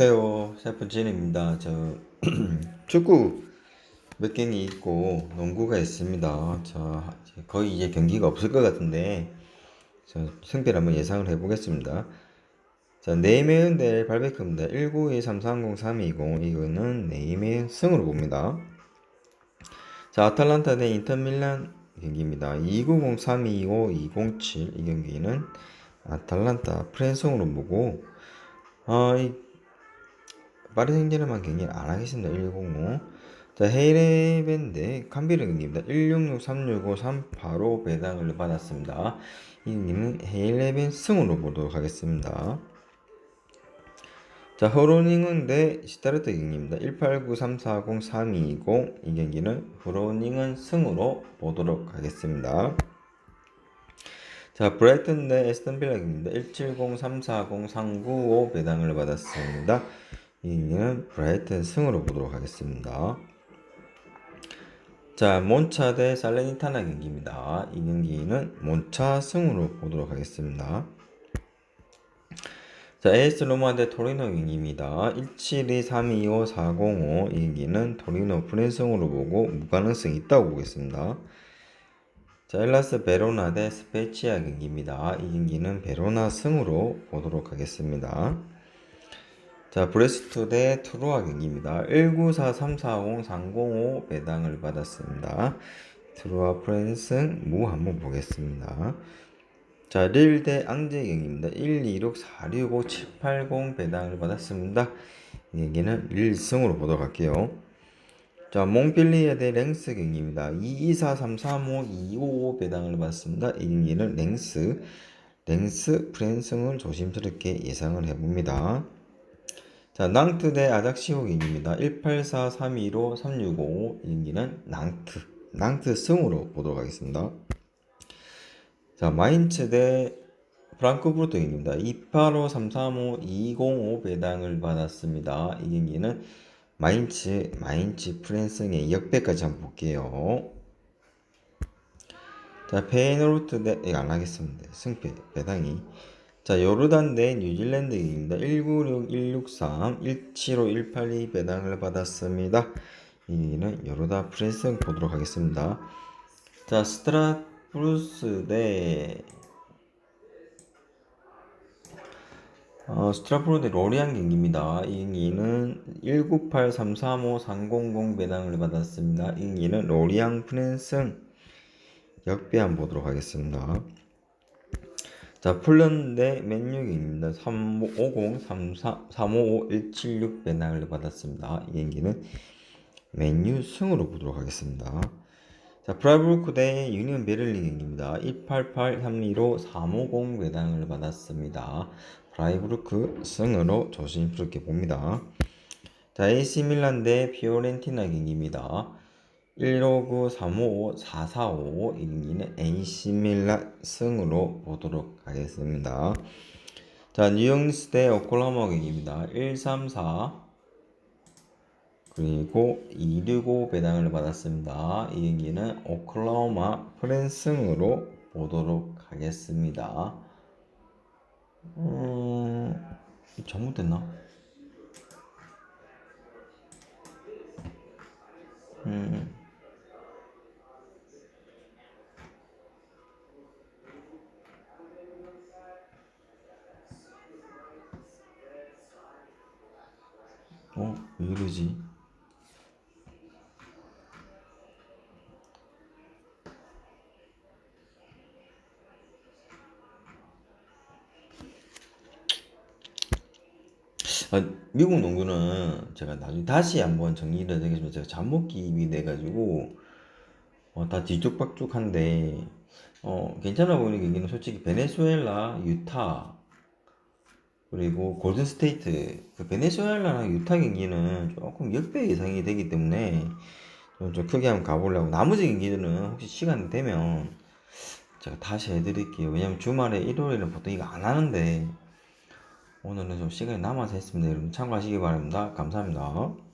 안녕하세요. 셰프 진입니다. 저 축구 몇 경기 있고 농구가 있습니다. 저 거의 이제 경기가 없을 것 같은데 저 승패를 한번 예상을 해보겠습니다. 자, 네이메은 대 발베크입니다. 192330-320 이거는 네이메은 승으로 봅니다. 자, 아탈란타 대 인터밀란 경기입니다. 290-325-207 이 경기는 아탈란타 프랜승으로 보고 아, 이 파리 생제르맹 경기를 안 하겠습니다. 105. 자, 헤이레벤데 캄비르 경기입니다. 16636538로 배당을 받았습니다. 이 경기는 헤이레벤 승으로 보도록 하겠습니다. 자, 허로닝은 대 시타르트 경기입니다. 189340320 이 경기는 허로닝은 승으로 보도록 하겠습니다. 자, 브라이튼 대 에스턴 빌라 경기입니다. 170340395 배당을 받았습니다. 이 경기는 브라이튼 승으로 보도록 하겠습니다. 자, 몬차 대 살레니타나 경기입니다. 이 경기는 몬차 승으로 보도록 하겠습니다. 자, AS 로마 대 토리노 경기입니다. 172325405 이 경기는 토리노 프랜승으로 보고 무가능성이 있다고 보겠습니다. 자, 엘라스 베로나 대 스페치아 경기입니다. 이 경기는 베로나 승으로 보도록 하겠습니다. 자, 브레스트 대 트로아 경기입니다. 194340305 배당을 받았습니다. 트로아 프랜승 무 한번 보겠습니다. 자, 릴 대 앙제 경기입니다. 126465780 배당을 받았습니다. 이 경기는 1승으로 보도록 할게요. 자, 몽필리에 대 랭스 경기입니다. 224335255 배당을 받습니다. 이 경기는 랭스, 랭스 프랜승을 조심스럽게 예상을 해봅니다. 자, 낭트 대 아작시오 경기입니다. 184325365이 경기는 낭트, 낭트 승으로 보도록 하겠습니다. 자, 마인츠 대 프랑크푸르트 경기입니다. 285335-205 배당을 받았습니다. 이 경기는 마인츠, 마인츠 프랜승의 역배까지 한번 볼게요. 자, 페이노르트 대, 이거 안 하겠습니다. 승패, 배당이. 자, 요르단 대 뉴질랜드 경기입니다. 196163, 175-182 배당을 받았습니다. 이 경기는 요르단 프랜승 보도록 하겠습니다. 자, 스트라브루스 대 어, 스트라프로 대 로리안 경기입니다. 이 경기는 198335300 배당을 받았습니다. 이 경기는 로리안 프랜승 역배 한번 보도록 하겠습니다. 자, 폴란드 대 맨유 경기입니다. 350-355-176 배당을 받았습니다. 이 경기는 맨유 승으로 보도록 하겠습니다. 자, 프라이브루크 대 유니언 베를린 경기입니다. 188-325-350 배당을 받았습니다. 프라이브루크 승으로 조심스럽게 봅니다. 자, AC 밀란 대 피오렌티나 경기입니다. 159-355-445이 경기는 AC 밀란 승으로 보도록 하겠습니다. 자, 뉴욕스 대 오클라호마 경기입니다. 134 그리고 265 배당을 받았습니다. 이 경기는 오클라호마 프랜승으로 보도록 하겠습니다. 음, 잘못됐나? 음. 어, 왜 이러지? 아, 미국 농구는 제가 나중에 다시 한번 정리를 해드리겠습니다. 제가 잘못 기입이 돼가지고 어, 다 뒤죽박죽한데 어, 괜찮아 보이는 경기는 솔직히 베네수엘라, 유타 그리고 골든 스테이트 그 베네수엘라랑 유타 경기는 조금 역배 예상이 되기 때문에 좀, 좀 크게 한번 가보려고 나머지 경기들은 혹시 시간 되면 제가 다시 해드릴게요. 왜냐면 주말에 일요일에는 보통 이거 안 하는데 오늘은 좀 시간이 남아서 했습니다. 여러분 참고하시기 바랍니다. 감사합니다.